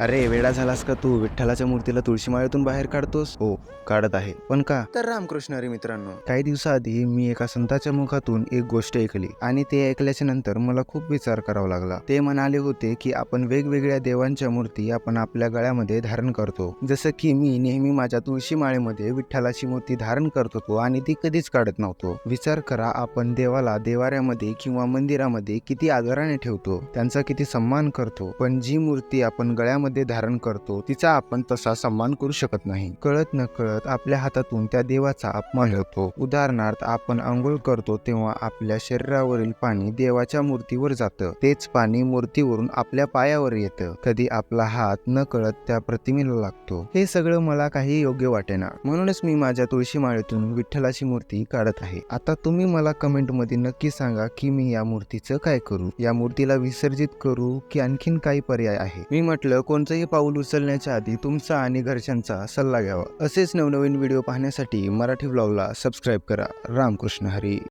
अरे वेडा झालास का तू? विठ्ठलाच्या मूर्तीला तुळशीमाळ्यातून बाहेर काढतोस? हो काढत आहे. पण का? तर रामकृष्ण हरी मित्रांनो. काही दिवसाआधी मी एका संताच्या मुखातून एक गोष्ट ऐकली आणि ते ऐकल्याच्या नंतर मला खूप विचार करावा लागला. ते म्हणाले होते की आपण वेगवेगळ्या देवांच्या मूर्ती आपण आपल्या गळ्यामध्ये धारण करतो. जसं की मी नेहमी माझ्या तुळशी माळेमध्ये विठ्ठलाची मूर्ती धारण करत होतो आणि ती कधीच काढत नव्हतो. विचार करा आपण देवाला देवाऱ्यामध्ये किंवा मंदिरामध्ये किती आदराने ठेवतो त्यांचा किती सन्मान करतो. पण जी मूर्ती आपण हृदयामध्ये धारण करतो तिचा आपण तसा सन्मान करू शकत नाही. कळत न कळत आपल्या हातातून त्या देवाचा अपमान होतो. उदाहरणार्थ आपण आंघोळ करतो तेव्हा आपल्या शरीरावरील पाणी देवाच्या मूर्तीवर जातं. तेच पाणी मूर्तीवरून आपल्या पायावर येतं. कधी आपला हात न कळत त्या प्रतिमेला लागतो. हे सगळं मला काही योग्य वाटेना. म्हणूनच मी माझ्या तुळशी माळेतून विठ्ठलाची मूर्ती काढत आहे. आता तुम्ही मला कमेंटमध्ये नक्की सांगा की मी या मूर्तीचं काय करू? या मूर्तीला विसर्जित करू की आणखीन काही पर्याय आहे? मी म्हटलं कोणतंही पाऊल उचलण्याच्या आधी तुमचा आणि घरच्यांचा सल्ला घ्यावा. असेच नवनवीन व्हिडिओ पाहण्यासाठी मराठी ब्लॉगला सबस्क्राईब करा. रामकृष्ण हरी.